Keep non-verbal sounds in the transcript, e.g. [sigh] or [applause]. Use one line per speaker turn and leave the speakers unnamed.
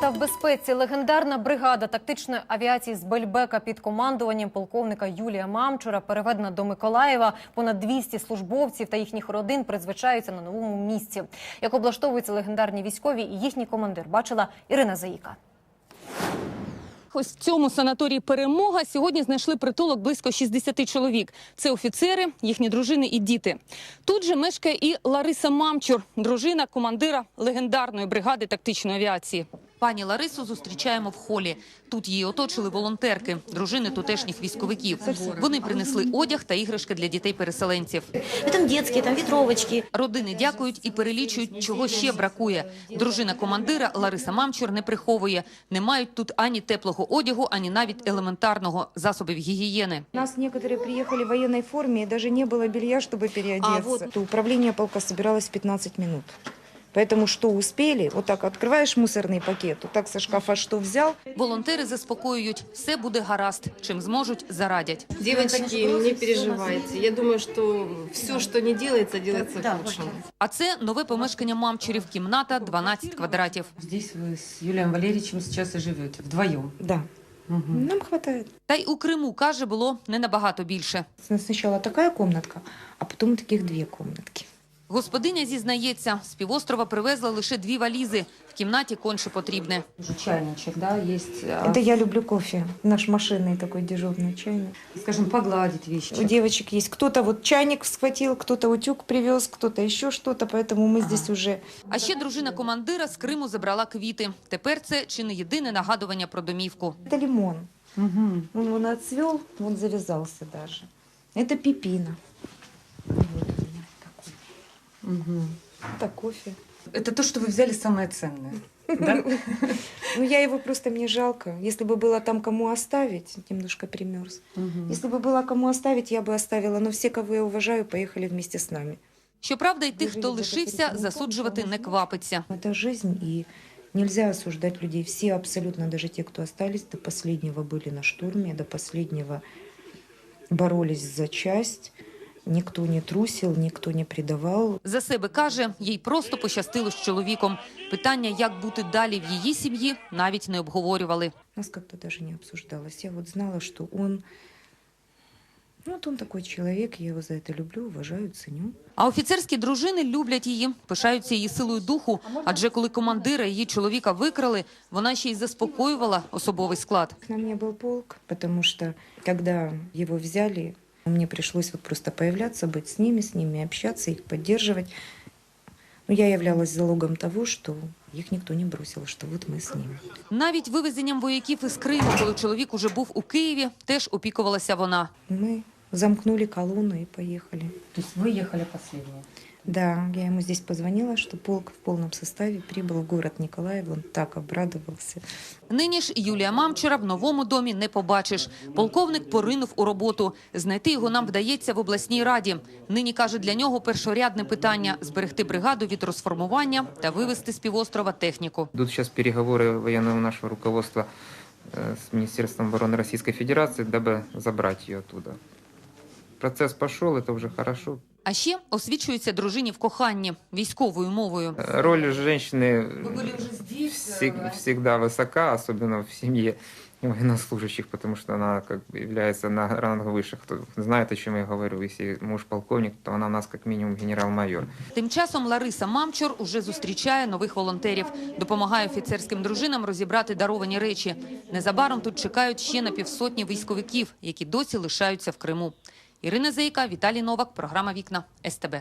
Та в безпеці легендарна бригада тактичної авіації з Бельбека під командуванням полковника Юлія Мамчура переведена до Миколаєва. Понад 200 службовців та їхніх родин призвичаються на новому місці. Як облаштовуються легендарні військові і їхній командир, бачила Ірина Заїка.
Ось в цьому санаторії перемога сьогодні знайшли притулок близько 60 чоловік. Це офіцери, їхні дружини і діти. Тут же мешкає і Лариса Мамчур, дружина командира легендарної бригади тактичної авіації. Пані Ларису зустрічаємо в холі. Тут її оточили волонтерки, дружини тутешніх військовиків. Вони принесли одяг та іграшки для дітей-переселенців.
Ну, Там детские, там ветровочки.
Родини дякують і перелічують, чого ще бракує. Дружина командира Лариса Мамчур не приховує. Не мають тут ані теплого одягу, ані навіть елементарного засобів гігієни.
У нас некоторые приехали в военной форме, и даже не было белья, чтобы переодеться.
А, вот.
То Управление полка собиралось в 15 минут. Поэтому что успели, вот так открываешь мусорный пакет, вот так со шкафа что взял,
Волонтери заспокоюють, все буде гаразд. Чим зможуть, зарадять.
Девочки, не переживайте. Я думаю, что все, что не делается, делается к лучшему.
А це нове помешкання мамчурів. Кімната 12 квадратів.
Здесь вы с Юлием Валерьевичем сейчас и живете вдвоем.
да, нам хватает.
Та й у Криму, каже, було не набагато більше.
Сначала такая комнатка, а потом таких две комнатки.
Господиня зізнається, з півострова привезла лише дві валізи. В кімнаті конче потрібне.
Уже чайничек, да, есть. а,
Это я люблю кофе, наш машинный такой дежурный чайник.
Скажем, погладить вещи.
У девочек есть кто-то вот чайник схватил, кто-то утюг привез, кто-то еще что-то, поэтому мы здесь уже
А ще дружина командира з Криму забрала квіти. Тепер це чи не єдине нагадування про домівку.
Это лимон.
Мгм.
Он, он отцвел, он завязался даже. Это пепина.
Мгм.
Это кофе.
Это то, что вы взяли самое ценное. Да? [laughs]
Ну, я его просто мне жалко. Если бы было там кому оставить, немножко примерз.
Мгм.
Если бы было кому оставить, я бы оставила. Но все, кого я уважаю, поехали вместе с нами.
Щоправда, й тих, хто лишився, засуджувати не квапиться.
Это жизнь, и нельзя осуждать людей. Все абсолютно, даже те, кто остались, до последнего были на штурме, до последнего боролись за часть. Никто не трусил, никто не предавал.
За себе каже, їй просто пощастило з чоловіком. Питання, як бути далі в її сім'ї, навіть не обговорювали.
Нас как-то даже не обсуждалось. Я вот знала, что он... Ну, вот он такой человек, я его за это люблю, уважаю, ценю.
А офіцерські дружини люблять її, пишаються її силою духу. Адже коли командира її чоловіка викрали, вона ще й заспокоювала особовий склад.
К нам не был полк, потому что когда его взяли, мне пришлось вот просто появляться, быть с ними, с ними общаться, их поддерживать. Но я являлась залогом того, что их никто не бросил, что вот мы с ними.
Навіть вивезенням вояків із Криму, коли чоловік уже був у Києві, теж опікувалася вона.
Мы замкнули колонну и поехали.
То есть вы ехали последние.
Да, я ему здесь позвонила, что полк в полном составе прибыл в город Николаев. Он так обрадовался.
Нині ж Юлія Мамчура в новому домі не побачиш. Полковник поринув у роботу. Знайти його нам вдається в обласній раді. Нині, каже, для нього першорядне питання – зберегти бригаду від розформування та вивезти з півострова техніку.
Идут сейчас переговоры военного нашего руководства э, с Министерством обороны Российской Федерации, дабы забрать ее оттуда. Процесс пошел, это уже хорошо.
А ще освічується дружині в коханні військовою мовою.
Э, Роль женщины
Вы были уже здесь.
всег- всегда высока, особенно в семье военнослужащих, потому что она как бы является на ранг выше. Кто знает, о чем я говорю. Если муж полковник, то она у нас как минимум генерал-майор.
Тим часом Лариса Мамчур уже зустрічає нових волонтерів. Допомагає офіцерським дружинам розібрати даровані речі. Незабаром тут чекають ще на півсотні військовиків, які досі лишаються в Криму. Ірина Зейка, Віталій Новак, програма «Вікна» СТБ.